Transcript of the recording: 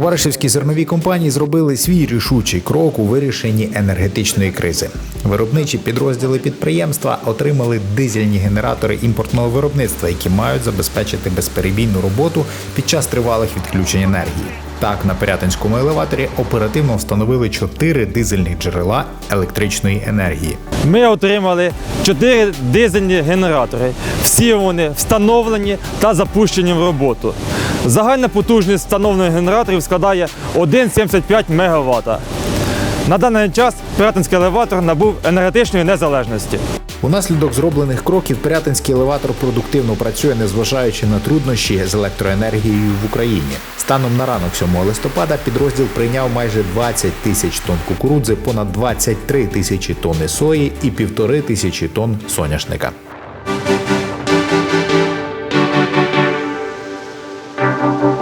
Баришівські зернові компанії зробили свій рішучий крок у вирішенні енергетичної кризи. Виробничі підрозділи підприємства отримали дизельні генератори імпортного виробництва, які мають забезпечити безперебійну роботу під час тривалих відключень енергії. Так, на Пирятинському елеваторі оперативно встановили чотири дизельних джерела електричної енергії. Ми отримали 4 дизельні генератори. Всі вони встановлені та запущені в роботу. Загальна потужність встановлених генераторів складає 1,75 МВт. На даний час Пиратинський елеватор набув енергетичної незалежності. Унаслідок зроблених кроків Пирятинський елеватор продуктивно працює, незважаючи на труднощі з електроенергією в Україні. Станом на ранок 7 листопада підрозділ прийняв майже 20 тисяч тонн кукурудзи, понад 23 тисячі тонни сої і півтори тисячі тонн соняшника. Thank you.